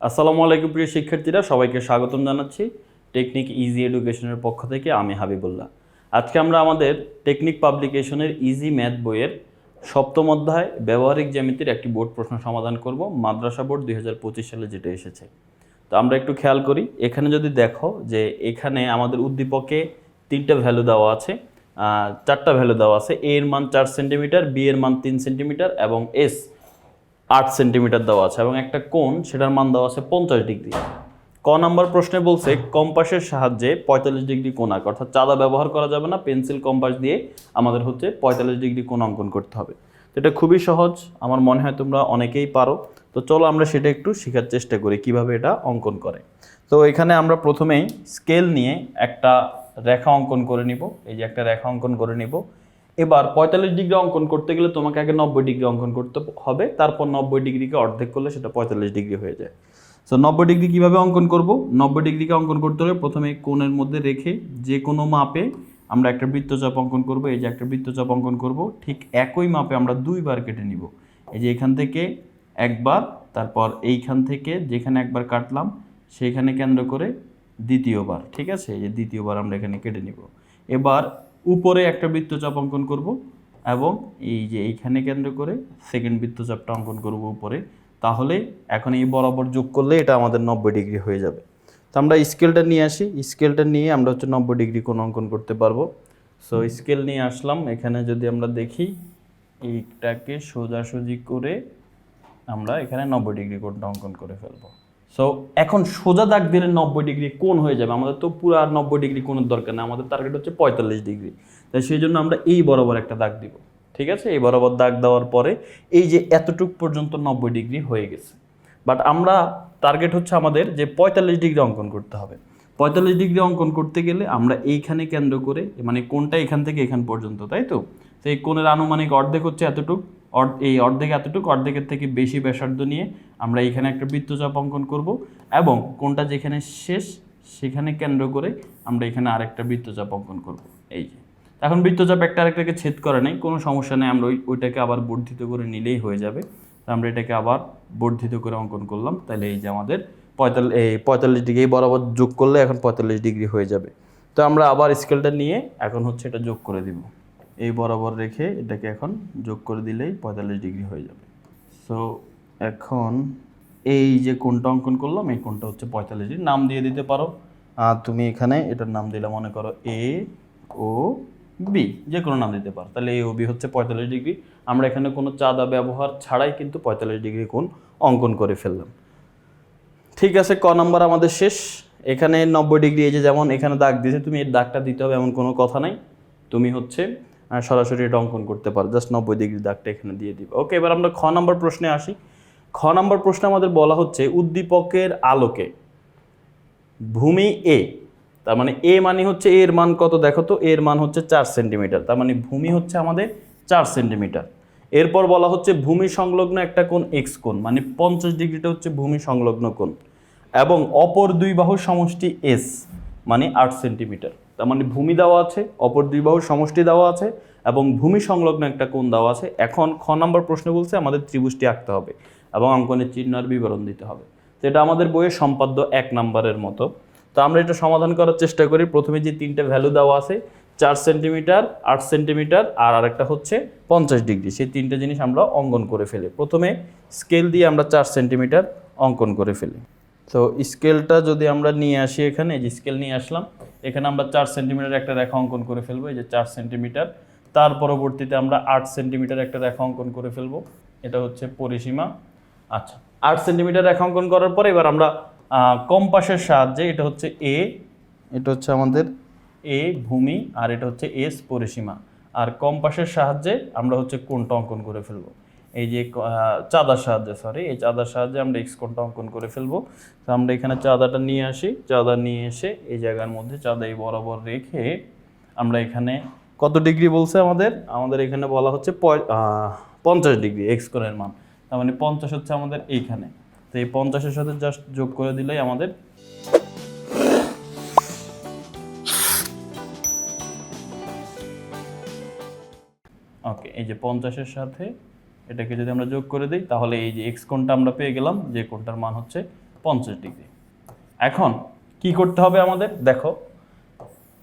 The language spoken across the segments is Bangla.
আসসালামু আলাইকুম প্রিয় শিক্ষার্থীরা, সবাইকে স্বাগতম জানাচ্ছি টেকনিক ইজি এডুকেশনের পক্ষ থেকে, আমি হাবিবুল্লাহ। আজকে আমরা আমাদের টেকনিক পাবলিকেশনের ইজি ম্যাথ বইয়ের সপ্তম অধ্যায়, ব্যবহারিক জ্যামিতির একটি বোর্ড প্রশ্ন সমাধান করব, মাদ্রাসা বোর্ড দুই হাজার পঁচিশ সালে যেটা এসেছে। তো আমরা একটু খেয়াল করি, এখানে যদি দেখো যে এখানে আমাদের উদ্দীপকে তিনটা ভ্যালু দেওয়া আছে চারটা ভ্যালু দেওয়া আছে এ এর মান চার সেন্টিমিটার বি এর মান তিন সেন্টিমিটার এবং এস আট সেন্টিমিটার দেওয়া আছে এবং একটা কোণ সেটার মান দেওয়া আছে পঞ্চাশ ডিগ্রি। ক নাম্বার প্রশ্নে বলছে, কম্পাসের সাহায্যে পঁয়তাল্লিশ ডিগ্রি কোণ আঁক। অর্থাৎ চাঁদা ব্যবহার করা যাবে না, পেন্সিল, কম্পাস দিয়ে আমাদের হচ্ছে পঁয়তাল্লিশ ডিগ্রি কোণ অঙ্কন করতে হবে। তো এটা খুবই সহজ, আমার মনে হয় তোমরা অনেকেই পারো। তো চলো আমরা সেটা একটু শেখার চেষ্টা করি কীভাবে এটা অঙ্কন করে। তো এখানে আমরা প্রথমেই স্কেল নিয়ে একটা রেখা অঙ্কন করে নিব। এই যে একটা রেখা অঙ্কন করে নিব। এবার পঁয়তাল্লিশ ডিগ্রি অঙ্কন করতে গেলে তোমাকে আগে নব্বই ডিগ্রি অঙ্কন করতে হবে, তারপর নব্বই ডিগ্রিকে অর্ধেক করলে সেটা পঁয়তাল্লিশ ডিগ্রি হয়ে যায়। সো নব্বই ডিগ্রি কীভাবে অঙ্কন করব? নব্বই ডিগ্রিকে অঙ্কন করতে হলে প্রথমে কোণের মধ্যে রেখে যে কোনো মাপে আমরা একটা বৃত্তচাপ অঙ্কন করব। এই যে একটা বৃত্তচাপ অঙ্কন করব, ঠিক একই মাপে আমরা দুইবার কেটে নিব। এই যে এখান থেকে একবার, তারপর এইখান থেকে যেখানে একবার কাটলাম সেইখানে কেন্দ্র করে দ্বিতীয়বার, ঠিক আছে? এই যে দ্বিতীয়বার আমরা এখানে কেটে নিব। এবার উপরে একটা বৃত্তচাপ অঙ্কন করব এবং এই যে এইখানে কেন্দ্র করে সেকেন্ড বৃত্তচাপটা অঙ্কন করব উপরে, তাহলে এখন এই বরাবর যোগ করলে এটা আমাদের নব্বই ডিগ্রি হয়ে যাবে। তো আমরা স্কেলটা নিয়ে আসি, স্কেলটা নিয়ে আমরা হচ্ছে নব্বই ডিগ্রি কোণ অঙ্কন করতে পারব। সো স্কেল নিয়ে আসলাম, এখানে যদি আমরা দেখি, এইটাকে সোজাসুজি করে আমরা এখানে নব্বই ডিগ্রি কোণটা অঙ্কন করে ফেলব। সো এখন সোজা দাগ দিলে নব্বই ডিগ্রি কোন হয়ে যাবে। আমাদের তো পুরো আর নব্বই ডিগ্রি কোণের দরকার নেই। আমাদের টার্গেট হচ্ছে পঁয়তাল্লিশ ডিগ্রি। তাই সেই জন্য আমরা এই বরাবর একটা দাগ দিব। ঠিক আছে? এই বরাবর দাগ দেওয়ার পরে এই যে এতটুক পর্যন্ত নব্বই ডিগ্রি হয়ে গেছে। বাট আমরা টার্গেট হচ্ছে আমাদের যে পঁয়তাল্লিশ ডিগ্রি অঙ্কন করতে হবে। পঁয়তাল্লিশ ডিগ্রি অঙ্কন করতে গেলে আমরা এইখানে কেন্দ্র করে মানে কোনটা এখান থেকে এখান পর্যন্ত, তাই তো? সেই কোণের আনুমানিক অর্ধেক হচ্ছে এতটুক। এই অর্ধেক এতটুকু, অর্ধেকের থেকে বেশি ব্যাসার্ধ নিয়ে আমরা এখানে একটা বৃত্তচাপ অঙ্কন করব এবং কোনটা যেখানে শেষ সেখানে কেন্দ্র করে আমরা এখানে আরেকটা বৃত্তচাপ অঙ্কন করব। এই যে। এখন বৃত্তচাপ একটা আরেকটাকে ছেদ করে নেই, কোনো সমস্যা নেই, আমরা ওই, ওইটাকে আবার বর্ধিত করে নিলেই হয়ে যাবে। তো আমরা এটাকে আবার বর্ধিত করে অঙ্কন করলাম, তাহলে এই যে আমাদের পঁয়তাল্লিশ এই পঁয়তাল্লিশ ডিগ্রি বরাবর যোগ করলে এখন পঁয়তাল্লিশ ডিগ্রি হয়ে যাবে। তো আমরা আবার স্কেলটা নিয়ে এখন হচ্ছে এটা যোগ করে দিব। এই বরাবর রেখে এটাকে এখন যোগ করে দিলেই পঁয়তাল্লিশ ডিগ্রি হয়ে যাবে। সো এখন এই যে কোনটা অঙ্কন করলাম, এই কোনটা হচ্ছে পঁয়তাল্লিশ ডিগ্রি। নাম দিয়ে দিতে পারো। আর তুমি এখানে এটার নাম দিলে মনে করো এ ও বি যে কোনো নাম দিতে পারো। তাহলে এ ও বি হচ্ছে পঁয়তাল্লিশ ডিগ্রি। আমরা এখানে কোনো চাঁদা ব্যবহার ছাড়াই কিন্তু পঁয়তাল্লিশ ডিগ্রি কোণ অঙ্কন করে ফেললাম। ঠিক আছে, ক নাম্বার আমাদের শেষ। এখানে নব্বই ডিগ্রি, এই যে যেমন এখানে দাগ দিয়েছে, তুমি এর দাগটা দিতে হবে এমন কোনো কথা নাই। তুমি হচ্ছে সরাসরি এটা অঙ্কন করতে পারো। জাস্ট নব্বই ডিগ্রি দাগটা এখানে দিয়ে দিবে। ওকে এবার আমরা খ নম্বর প্রশ্নে আসি। খ নম্বর প্রশ্নে আমাদের বলা হচ্ছে উদ্দীপকের আলোকে ভূমি এ তার মানে এ মানে হচ্ছে এর মান কত দেখো তো? এর মান হচ্ছে চার সেন্টিমিটার তার মানে ভূমি হচ্ছে আমাদের চার সেন্টিমিটার এরপর বলা হচ্ছে ভূমি সংলগ্ন একটা কোণ এক্স কোণ মানে পঞ্চাশ ডিগ্রিটা হচ্ছে ভূমি সংলগ্ন কোণ। এবং অপর দুই বাহুর সমষ্টি এস মানে আট সেন্টিমিটার তার মানে ভূমি দেওয়া আছে, অপর দুই বাহুর সমষ্টি দেওয়া আছে এবং ভূমি সংলগ্ন একটা কোণ দেওয়া আছে। এখন খ নম্বর প্রশ্ন বলছে আমাদের ত্রিভুজটি আঁকতে হবে এবং অঙ্কনের চিহ্ন আর বিবরণ দিতে হবে। তো এটা আমাদের বইয়ের সম্পাদ্য এক নম্বরের মতো। তো আমরা এটা সমাধান করার চেষ্টা করি। প্রথমে যে তিনটে ভ্যালু দেওয়া আছে, চার সেন্টিমিটার, আট সেন্টিমিটার আর আরেকটা হচ্ছে পঞ্চাশ ডিগ্রি। সেই তিনটে জিনিস আমরা অঙ্কন করে ফেলি। প্রথমে স্কেল দিয়ে আমরা চার সেন্টিমিটার অঙ্কন করে ফেলি। তো স্কেলটা যদি আমরা নিয়ে আসি এখানে, এই যে স্কেল নিয়ে আসলাম, এখানে আমরা চার সেন্টিমিটার একটা রেখা অঙ্কন করে ফেলব, এই যে চার সেন্টিমিটার তার পরবর্তীতে আমরা আট সেন্টিমিটার একটা রেখা অঙ্কন করে ফেলব, এটা হচ্ছে পরিসীমা। আচ্ছা আট সেন্টিমিটার রেখা অঙ্কন করার পরে এবার আমরা কম্পাসের সাহায্যে এটা হচ্ছে এ এটা হচ্ছে আমাদের এ ভূমি, আর এটা হচ্ছে এস পরিসীমা। আর কম্পাসের সাহায্যে আমরা হচ্ছে কোনটা অঙ্কন করে ফেলব। এই যে চাঁদার সাহায্যে সরি এই চাঁদার সাহায্যে আমরা এক্স কোনটা অঙ্কন করে ফেলব। তো আমরা এখানে চাঁদাটা নিয়ে আসি। চাঁদা নিয়ে এসে এই জায়গার মধ্যে চাঁদা এই বরাবর রেখে আমরা এখানে কত ডিগ্রি বলছে আমাদের? আমাদের এখানে বলা হচ্ছে পঞ্চাশ ডিগ্রি এক্স কোণের মান। তার মানে পঞ্চাশ হচ্ছে আমাদের এইখানে। তো এই পঞ্চাশের সাথে জাস্ট যোগ করে দিলেই আমাদের ওকে এই যে পঞ্চাশের সাথে এটাকে যদি আমরা যোগ করে দিই, তাহলে এই যে এক্স কোণটা আমরা পেয়ে গেলাম, যে কোণটার মান হচ্ছে পঞ্চাশ ডিগ্রি। এখন কি করতে হবে আমাদের? দেখো,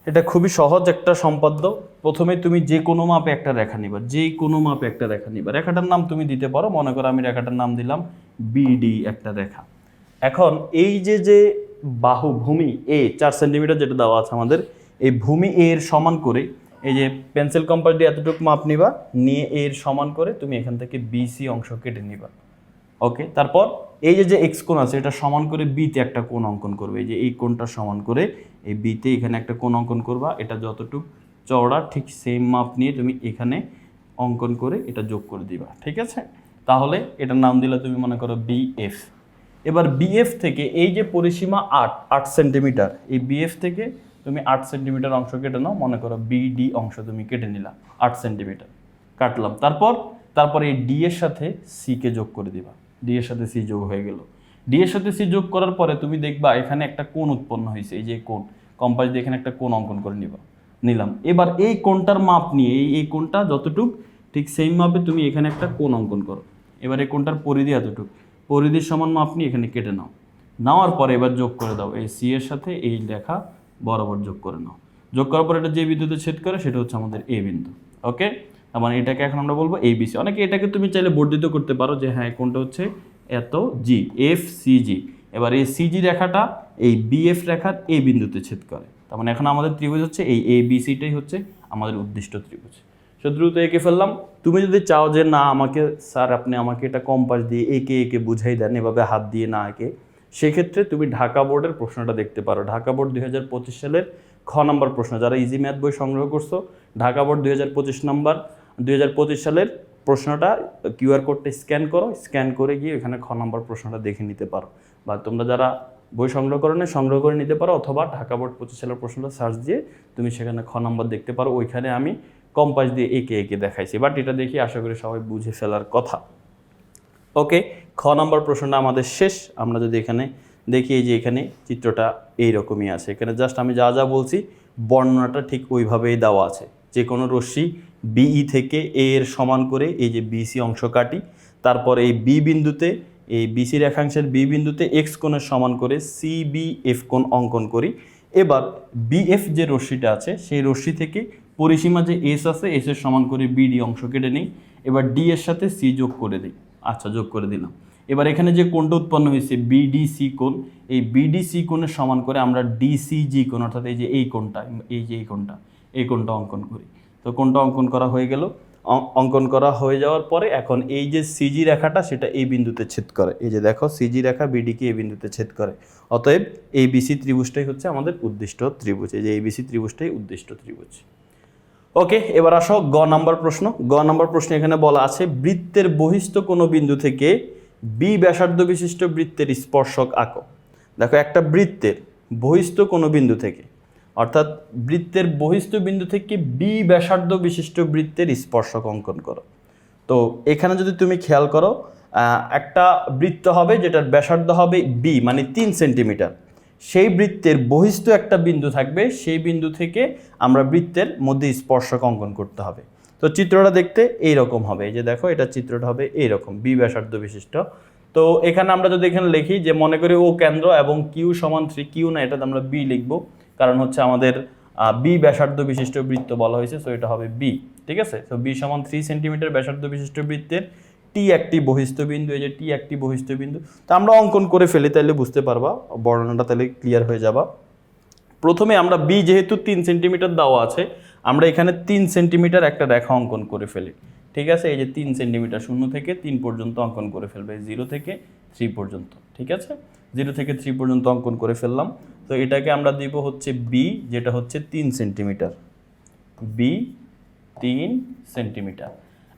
এটা খুবই সহজ একটা সম্পাদ্য। প্রথমে তুমি যে কোনো মাপে একটা রেখা নিবা, যে কোনো মাপে একটা রেখা নিবা। রেখাটার নাম তুমি দিতে পারো। মনে করো আমি রেখাটার নাম দিলাম বিডি একটা রেখা। এখন এই যে যে বাহু ভূমি এ চার সেন্টিমিটার যেটা দেওয়া আছে আমাদের, এই ভূমি এর সমান করে এই যে পেন্সিল কম্পাস দিয়ে এতটুকু মাপ নিবা, নিয়ে এর সমান করে তুমি এখান থেকে বিসি অংশ কেটে নিবা। ওকে তারপর এই যে যে এক্স কোণ আছে, এটা সমান করে বিতে একটা কোণ অঙ্কন করবে। এই যে, এই কোণটা সমান করে এই বিতে এখানে একটা কোণ অঙ্কন করবা। এটা যতটুকু চওড়া, ঠিক সেম মাপ নিয়ে তুমি এখানে অঙ্কন করে এটা যোগ করে দিবা। ঠিক আছে? তাহলে এটার নাম দিলে তুমি মনে করো বিএফ এবার বিএফ থেকে এই যে পরিসীমা আট আট সেন্টিমিটার এই বিএফ থেকে তুমি আট সেন্টিমিটার অংশ কেটে নাও, মনে করো বিডি অংশ তুমি কেটে নিলা, আট সেন্টিমিটার কাটলাম। তারপর তারপর এই ডি এর সাথে সি কে যোগ করে দিবা। ডি এর সাথে সি যোগ হয়ে গেল। ডি এর সাথে সি যোগ করার পরে তুমি দেখবা এখানে একটা কোণ উৎপন্ন হয়েছে, এই যে কোণ। কম্পাস দিয়ে এখানে একটা কোণ অঙ্কন করে নিবা। নিলাম। এবার এই কোণটার মাপ নিয়ে, এই এই কোণটা যতটুক, ঠিক সেই মাপে তুমি এখানে একটা কোণ অঙ্কন করো। এবার এই কোণটার পরিধি এতটুক। পরিধির সমান মাপ নিয়ে এখানে কেটে নাও। নেওয়ার পরে এবার যোগ করে দাও। এই সি এর সাথে এই লেখা বরাবর যোগ করে নাও। যোগ করার পর এটা যে বিন্দুতে ছেদ করে, সেটা হচ্ছে আমাদের এ বিন্দু ওকে তার মানে এটাকে এখন আমরা বলব এ বিসি অনেকে এটাকে তুমি চাইলে বর্ধিত করতে পারো যে হ্যাঁ কোনটা হচ্ছে এত জি এফ সি জি এবার এই সিজি রেখাটা এই বিএফ রেখার এ বিন্দুতে ছেদ করে। তার মানে এখন আমাদের ত্রিভুজ হচ্ছে এই এ বিসিটাই হচ্ছে আমাদের উদ্দিষ্ট ত্রিভুজ। শত্রুতে এঁকে ফেললাম। তুমি যদি চাও যে, না, আমাকে স্যার, আপনি আমাকে এটা কম্পাস দিয়ে একে একে বুঝাই দেন, এভাবে হাত দিয়ে না এঁকে সেক্ষেত্রে তুমি ঢাকা বোর্ডের প্রশ্নটা দেখতে পারো। ঢাকা বোর্ড দুই হাজার পঁচিশ সালের খ নম্বর প্রশ্ন, যারা ইজি ম্যাথ বই সংগ্রহ করছ, ঢাকা বোর্ড দুই হাজার পঁচিশ নম্বর দুই হাজার পঁচিশ সালের প্রশ্নটা কিউআর কোডটা স্ক্যান করো স্ক্যান করে গিয়ে এখানে খ নম্বর প্রশ্নটা দেখে নিতে পারো। বা তোমরা যারা বই সংগ্রহ করো না, সংগ্রহ করে নিতে পারো, অথবা ঢাকা বোর্ড পঁচিশ সালের প্রশ্নটা সার্চ দিয়ে তুমি সেখানে খ নম্বর দেখতে পারো। ওইখানে আমি কম্পাস দিয়ে একে একে দেখাইছি। বাট এটা দেখি আশা করি সবাই বুঝে ফেলার কথা। ওকে খ নম্বর প্রশ্নটা আমাদের শেষ। আমরা যদি এখানে দেখি এই যে এখানে চিত্রটা এইরকমই আছে। এখানে জাস্ট আমি যা যা বলছি, বর্ণনাটা ঠিক ওইভাবেই দেওয়া আছে। যে কোনো রশ্মি বিই থেকে এ এর সমান করে এই যে বিসি অংশ কাটি, তারপর এই বি বিন্দুতে, এই বিসি রেখাংশের বি বিন্দুতে এক্স কোণের সমান করে সি বি এফ কোণ অঙ্কন করি। এবার বিএফ যে রশ্মিটা আছে, সেই রশ্মি থেকে পরিসীমা যে এস আছে এস এর সমান করে বিডি অংশ কেটে নিই। এবার ডি এর সাথে সি যোগ করে দিই। আচ্ছা যোগ করে দিলাম। এবার এখানে যে কোণটা উৎপন্ন হয়েছে বিডিসি কোণ, এই বিডিসি কোণের সমান করে আমরা ডিসিজি কোণ, অর্থাৎ এই যে এই কোণটা, এই যে এই কোণটা এই কোণটা অঙ্কন করি। তো কোণটা অঙ্কন করা হয়ে গেল। অঙ্কন করা হয়ে যাওয়ার পরে এখন এই যে সিজি রেখাটা, সেটা এই বিন্দুতে ছেদ করে। এই যে দেখো সিজি রেখা বিডিকে এই বিন্দুতে ছেদ করে। অতএব এই বিসি ত্রিভুজটাই হচ্ছে আমাদের উদ্দিষ্ট ত্রিভুজ। এই যে এই বিসি ত্রিভুজটাই উদ্দিষ্ট ত্রিভুজ। ওকে এবার আসো গ নাম্বার প্রশ্ন। গ নাম্বার প্রশ্ন এখানে বলা আছে, বৃত্তের বহিস্থ কোনো বিন্দু থেকে বি ব্যাসার্ধ বিশিষ্ট বৃত্তের স্পর্শক আঁকো। দেখো, একটা বৃত্তের বহিস্থ কোনো বিন্দু থেকে, অর্থাৎ বৃত্তের বহিস্থ বিন্দু থেকে বি ব্যাসার্ধ বিশিষ্ট বৃত্তের স্পর্শক অঙ্কন করো। তো এখানে যদি তুমি খেয়াল করো একটা বৃত্ত হবে যেটার ব্যাসার্ধ হবে বি মানে তিন সেন্টিমিটার। সেই বৃত্তের বহিস্থ একটা বিন্দু থাকবে, সেই বিন্দু থেকে আমরা বৃত্তের মধ্যে স্পর্শক অঙ্কন করতে হবে। তো চিত্রটা দেখতে এই রকম হবে, এই যে দেখো, এটা চিত্রটা হবে এই রকম বি ব্যাসার্ধ বিশিষ্ট। তো এখানে আমরা যদি এখানে লিখি যে মনে করি ও কেন্দ্র এবং কিউ সমান থ্রি, কিউ না, এটাতে আমরা বি লিখব, কারণ হচ্ছে আমাদের বি ব্যাসার্ধ বিশিষ্ট বৃত্ত বলা হয়েছে সো এটা হবে বি, ঠিক আছে? তো বি সমান থ্রি সেন্টিমিটার ব্যাসার্ধ বিশিষ্ট বৃত্তের টি একটি বহিস্থ বিন্দু এই যে টি একটি বহিস্থ বিন্দু তো আমরা অঙ্কন করে ফেলি তাহলে বুঝতে পারবা, বর্ণনাটা তাহলে ক্লিয়ার হয়ে যাবা। প্রথমে আমরা বি যেহেতু তিন সেন্টিমিটার দেওয়া আছে, আমরা এখানে তিন সেন্টিমিটার একটা রেখা অঙ্কন করে ফেলি। ঠিক আছে? এই যে তিন সেন্টিমিটার শূন্য থেকে তিন পর্যন্ত অঙ্কন করে ফেলবে জিরো থেকে থ্রি পর্যন্ত, ঠিক আছে? জিরো থেকে থ্রি পর্যন্ত অঙ্কন করে ফেললাম। তো এটাকে আমরা দিব হচ্ছে বি যেটা হচ্ছে তিন সেন্টিমিটার বি তিন সেন্টিমিটার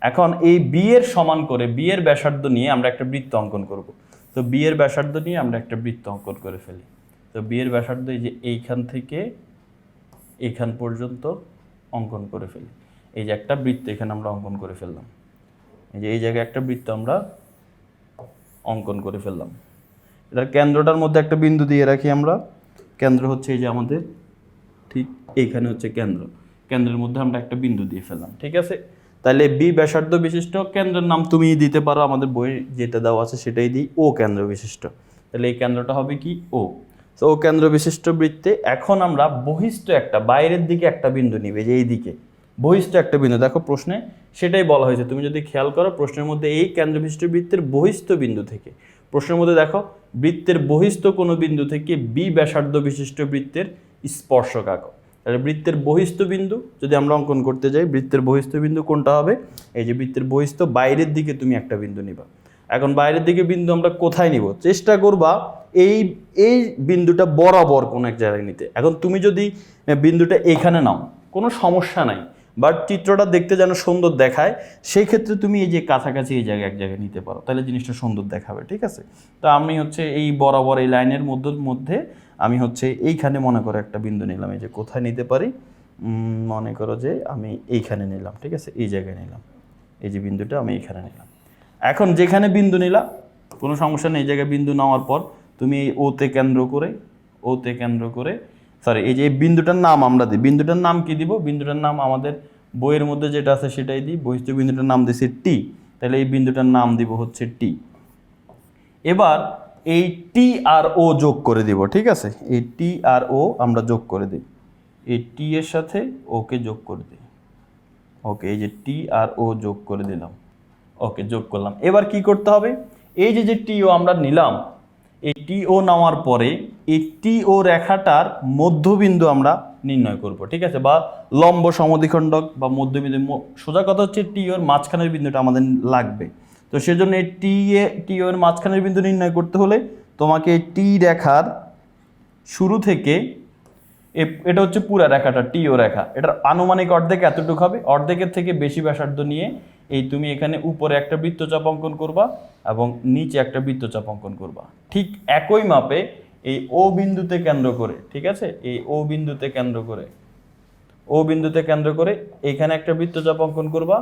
এখন এই বি এর সমান করে বি এর ব্যাসার্ধ নিয়ে আমরা একটা বৃত্ত অঙ্কন করব। তো বি এর ব্যাসার্ধ নিয়ে আমরা একটা বৃত্ত অঙ্কন করে ফেলি। তো বি এর ব্যাসার্ধ এই যে এইখান থেকে এখান পর্যন্ত অঙ্কন করে ফেলি। এই যে একটা বৃত্ত এখানে আমরা অঙ্কন করে ফেললাম। এই যে এই জায়গায় একটা বৃত্ত আমরা অঙ্কন করে ফেললাম। এটার কেন্দ্রটার মধ্যে একটা বিন্দু দিয়ে রাখি আমরা। কেন্দ্র হচ্ছে এই যে আমাদের ঠিক এইখানে হচ্ছে কেন্দ্র। কেন্দ্রের মধ্যে আমরা একটা বিন্দু দিয়ে ফেললাম। ঠিক আছে? তাহলে বি ব্যাসার্ধ বিশিষ্ট কেন্দ্রের নাম তুমি দিতে পারো, আমাদের বই যেটা দেওয়া আছে সেটাই দিই ও কেন্দ্র বিশিষ্ট। তাহলে এই কেন্দ্রটা হবে কি ও তো ও কেন্দ্র বিশিষ্ট বৃত্তে এখন আমরা বহিষ্ঠ একটা, বাইরের দিকে একটা বিন্দু নিবে, যে এই দিকে বহিষ্ঠ একটা বিন্দু, দেখো প্রশ্নে সেটাই বলা হয়েছে, তুমি যদি খেয়াল করো প্রশ্নের মধ্যে এই কেন্দ্র বিশিষ্ট বৃত্তের বহিষ্ঠ বিন্দু থেকে, প্রশ্নের মধ্যে দেখো বৃত্তের বহিষ্ঠ কোনো বিন্দু থেকে বি ব্যাসার্ধ বিশিষ্ট বৃত্তের স্পর্শক আঁকো। তাহলে বৃত্তের বহিস্থ বিন্দু, যদি আমরা অঙ্কন করতে যাই, বৃত্তের বহিষ্ঠ বিন্দু কোনটা হবে? এই যে বৃত্তের বহিস্থ, বাইরের দিকে তুমি একটা বিন্দু নিবা। এখন বাইরের দিকে বিন্দু আমরা কোথায় নিব? চেষ্টা করবা এই এই বিন্দুটা বরাবর কোনো এক জায়গায় নিতে। এখন তুমি যদি বিন্দুটা এখানে নাও, কোনো সমস্যা নাই। বাট চিত্রটা দেখতে যেন সুন্দর দেখায় সেই ক্ষেত্রে তুমি এই যে কাছাকাছি এই জায়গায় এক জায়গায় নিতে পারো। তাহলে জিনিসটা সুন্দর দেখাবে, ঠিক আছে? তো আমি হচ্ছে এই বরাবর এই লাইনের মধ্যে মধ্যে আমি হচ্ছে এইখানে মনে করো একটা বিন্দু নিলাম, এই যে কোথায় নিতে পারি? মনে করো যে আমি এইখানে নিলাম, ঠিক আছে? এই জায়গায় নিলাম। এই যে বিন্দুটা আমি এইখানে নিলাম। এখন যেখানে বিন্দু নিলাম কোনো সমস্যা নেই, এই জায়গায় বিন্দু নেওয়ার পর তুমি এই ওতে কেন্দ্র করে ওতে কেন্দ্র করে সরি এই যে এই বিন্দুটার নাম আমরা দিই। বিন্দুটার নাম কি দিব? বিন্দুটার নাম আমাদের বইয়ের মধ্যে যেটা আছে সেটাই দিই। বহিষ্ঠ বিন্দুটার নাম দিছি টি তাহলে এই বিন্দুটার নাম দিব হচ্ছে টি এবার এই টি আর ও যোগ করে দিব, ঠিক আছে? এই টি আর ও আমরা যোগ করে দিই। এই টি এর সাথে ওকে যোগ করে দিই। ওকে, এই যে টি আর ও যোগ করে দিলাম। ওকে, যোগ করলাম। এবার কি করতে হবে? এই যে যে টি ও আমরা নিলাম, এই টি ও নেওয়ার পরে এই টি ও রেখাটার মধ্যবিন্দু আমরা নির্ণয় করব, ঠিক আছে? বা লম্ব সমদ্বিখণ্ডক বা মধ্যবিন্দু, সোজা কথা হচ্ছে টি ওর মাঝখানের বিন্দুটা আমাদের লাগবে। তো সেজন্য এই টি এ টি ওর মাঝখানের বিন্দু নির্ণয় করতে হলে তোমাকে টি রেখার শুরু থেকে এটা হচ্ছে পুরা রেখাটা টিও রেখা। এটার আনুমানিক অর্ধেক এতটুকু হবে। অর্ধেকের থেকে বেশি ব্যাসার্ধ নিয়ে এই তুমি এখানে উপরে একটা বৃত্তচাপ অঙ্কন করবা এবং নিচে একটা বৃত্তচাপ অঙ্কন করবা। ঠিক একই মাপে এই ও বিন্দুতে কেন্দ্র করে, ঠিক আছে? এই ও বিন্দুতে কেন্দ্র করে ও বিন্দুতে কেন্দ্র করে এখানে একটা বৃত্তচাপ অঙ্কন করবা।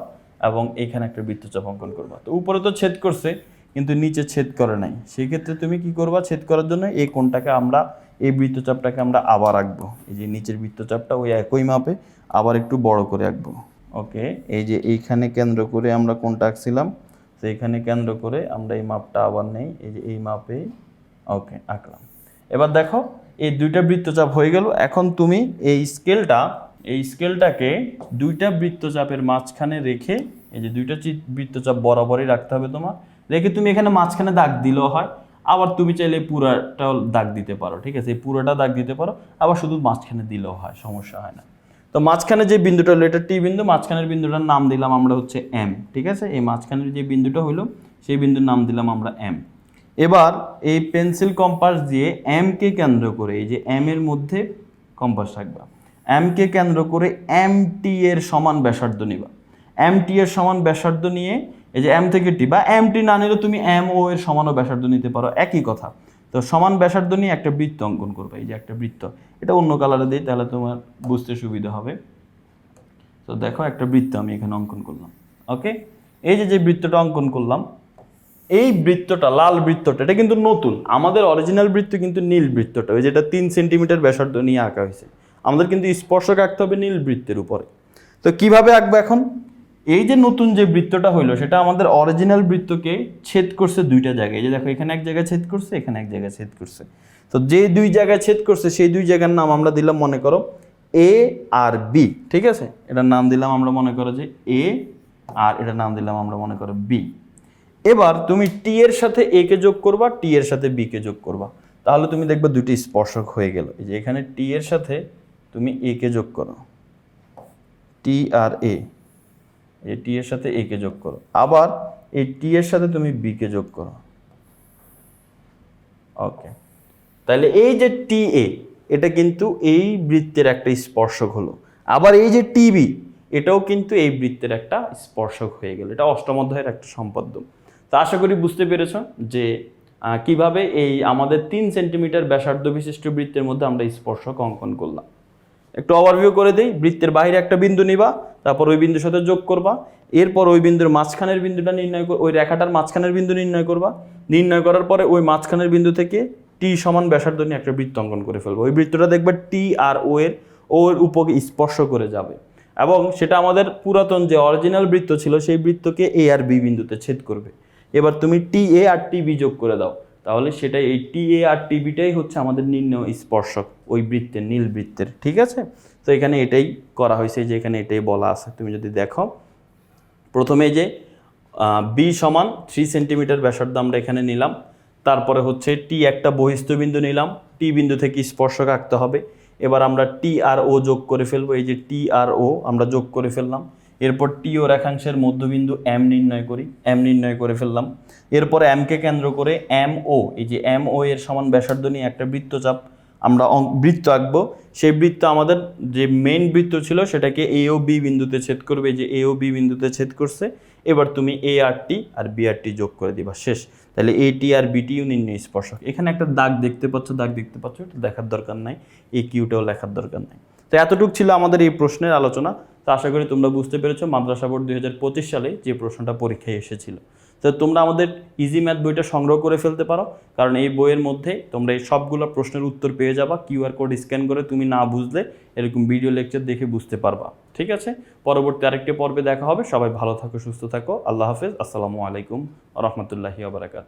এবং এখানে একটা বৃত্তচাপ অঙ্কন করবা। তো উপরে তো ছেদ করছে, কিন্তু নিচে ছেদ করে নাই। সেই ক্ষেত্রে তুমি কি করবা? ছেদ করার জন্য এই কোণটাকে আমরা, এই বৃত্তচাপটাকে আমরা আবার আঁকবো। এই যে নিচের বৃত্তচাপটা ওই একই মাপে আবার একটু বড় করে আঁকবো। ওকে? এই যে এইখানে কেন্দ্র করে আমরা কোনটা আঁকছিলাম তো এখানে কেন্দ্র করে আমরা এই মাপটা আবার নেই। এই যে এই মাপে, ওকে, আঁকলাম। এবার দেখো, এই দুইটা বৃত্তচাপ হয়ে গেল। এখন তুমি এই স্কেলটা এই স্কেলটাকে দুইটা বৃত্তচাপের মাঝখানে রেখে, এই যে দুইটা বৃত্তচাপ বরাবরই রাখতে হবে তোমার। রেখে তুমি এখানে মাঝখানে দাগ দিলেও হয়, আবার তুমি চাইলে পুরাটাও দাগ দিতে পারো, ঠিক আছে? এই পুরোটা দাগ দিতে পারো, আবার শুধু মাঝখানে দিলেও হয়, সমস্যা হয় না। তো মাঝখানে যে বিন্দুটা হলো, এটা টি বিন্দু, মাঝখানের বিন্দুটার নাম দিলাম আমরা হচ্ছে এম, ঠিক আছে? এই মাঝখানের যে বিন্দুটা হলো সেই বিন্দুর নাম দিলাম আমরা এম। এবার এই পেন্সিল কম্পাস দিয়ে এম কে কেন্দ্র করে, এই যে এম এর মধ্যে কম্পাস রাখবা। এম কে কেন্দ্র করে এম টি এর সমান ব্যাসার্ধ নিবা। এম টি এর সমান ব্যাসার্ধ নিয়ে এই যে এম থেকে টি বা এম টি না নিলে তুমি এম ও এর সমানও ব্যাসার্ধ নিতে পারো। একই কথা। তো সমান ব্যাসার্ধ নিয়ে একটা বৃত্ত অঙ্কন করবে, এই যে একটা বৃত্ত। এটা অন্য কালারে দিই, তাহলে তোমার বুঝতে সুবিধা হবে। তো দেখো একটা বৃত্ত আমি এখানে অঙ্কন করলাম। ওকে এই যে যে বৃত্তটা অঙ্কন করলাম, এই বৃত্তটা, লাল বৃত্তটা, এটা কিন্তু নতুন। আমাদের অরিজিনাল বৃত্ত কিন্তু নীল বৃত্তটা, ওই যেটা তিন সেন্টিমিটার ব্যাসার্ধ নিয়ে আঁকা হয়েছে। আমাদের কিন্তু স্পর্শক আঁকতে হবে নীল বৃত্তের উপরে। তো কীভাবে আঁকবো এখন? এই যে নতুন যে বৃত্তটা হইল, সেটা আমাদের অরিজিনাল বৃত্তকে ছেদ করছে দুইটা জায়গায়। যে দেখো, এখানে এক জায়গায় ছেদ করছে, এখানে এক জায়গায় ছেদ করছে। তো যে দুই জায়গায় ছেদ করছে, সেই দুই জায়গার নাম আমরা দিলাম, মনে করো এ আর বি ঠিক আছে? এটার নাম দিলাম আমরা, মনে করো যে এ আর এটার নাম দিলাম আমরা, মনে করো বি এবার তুমি টি এর সাথে এ কে যোগ করবা টি এর সাথে বি কে যোগ করবা। তাহলে তুমি দেখবে দুটি স্পর্শক হয়ে গেল। এই যে এখানে টি এর সাথে তুমি এ কে যোগ করো। টি আর এ টি এর সাথে এ কে যোগ করো। আবার এই টি এর সাথে তুমি বি কে যোগ করো। ওকে তাহলে এই যে টি এ, এটা কিন্তু এই বৃত্তের একটা স্পর্শক হলো। আবার এই যে টিবি এটাও কিন্তু এই বৃত্তের একটা স্পর্শক হয়ে গেল। এটা অষ্টম অধ্যায়ের একটা সম্পাদ্য। তা আশা করি বুঝতে পেরেছ যে কীভাবে এই আমাদের তিন সেন্টিমিটার ব্যাসার্ধ বিশিষ্ট বৃত্তের মধ্যে আমরা স্পর্শক অঙ্কন করলাম। একটু ওভারভিউ করে দেই। বৃত্তের বাইরে একটা বিন্দু নিবা, তারপর ওই বিন্দুর সাথে যোগ করবা। এরপর ওই বিন্দুর মাঝখানের বিন্দুটা নির্ণয় ওই রেখাটার মাঝখানের বিন্দু নির্ণয় করবা। নির্ণয় করার পরে ওই মাঝখানের বিন্দু থেকে টি সমান ব্যাসার্ধ নিয়ে একটা বৃত্ত অঙ্কন করে ফেলব। ওই বৃত্তটা দেখবে টি আর ও এর ও এর উপকে স্পর্শ করে যাবে। এবং সেটা আমাদের পুরাতন যে অরিজিনাল বৃত্ত ছিল, সেই বৃত্তকে এ আর বি বিন্দুতে ছেদ করবে। এবার তুমি টি এ আর টি বি যোগ করে দাও। তাহলে সেটাই এই টি এ আর টিবিটাই হচ্ছে আমাদের নিম্ন স্পর্শক, ওই বৃত্তের, নীল বৃত্তের, ঠিক আছে? তো এখানে এটাই করা হয়েছে যে এখানে এটাই বলা আছে, তুমি যদি দেখো। প্রথমে যে বি সমান থ্রি সেন্টিমিটার ব্যাসার্ধ আমরা এখানে নিলাম, তারপরে হচ্ছে টি একটা বহিস্থ বিন্দু নিলাম টি বিন্দু থেকে স্পর্শক আঁকতে হবে। এবার আমরা টি আর ও যোগ করে ফেলব, এই যে টি আর ও আমরা যোগ করে ফেললাম। এরপর টি ও রেখাংশের মধ্যবিন্দু এম নির্ণয় করি এম নির্ণয় করে ফেললাম। এরপর এমকে কেন্দ্র করে এম ও এই যে এম ও এর সমান ব্যাসার্ধ নিয়ে একটা বৃত্তচাপ আমরা বৃত্ত আঁকবো। সেই বৃত্ত আমাদের যে মেইন বৃত্ত ছিল সেটাকে এ ও বি বিন্দুতে ছেদ করবে যে এ ও বি বিন্দুতে ছেদ করছে। এবার তুমি এ আর টি আর বি আর টি যোগ করে দিবা, শেষ। তাহলে এ টি আর বিটিও নির্ণয় স্পর্শক এখানে একটা দাগ দেখতে পাচ্ছ, দাগ দেখতে পাচ্ছ, এটা দেখার দরকার নাই। এ কিউটাও লেখার দরকার নাই। তো এতটুকু ছিল আমাদের এই প্রশ্নের আলোচনা। তো আশা করি তোমরা বুঝতে পেরেছ, মাদ্রাসা বোর্ড দুই হাজার পঁচিশ সালে যে প্রশ্নটা পরীক্ষায় এসেছিল। তো তোমরা আমাদের ইজি ম্যাথ বইটা সংগ্রহ করে ফেলতে পারো, কারণ এই বইয়ের মধ্যে তোমরা এই সবগুলো প্রশ্নের উত্তর পেয়ে যাবা কিউআর কোড স্ক্যান করে তুমি না বুঝলে এরকম ভিডিও লেকচার দেখে বুঝতে পারবা। ঠিক আছে? পরবর্তী আরেকটি পর্বে দেখা হবে। সবাই ভালো থাকো, সুস্থ থাকো। আল্লাহ হাফেজ। আসসালামু আলাইকুম রহমতুল্লাহি আবরাকাত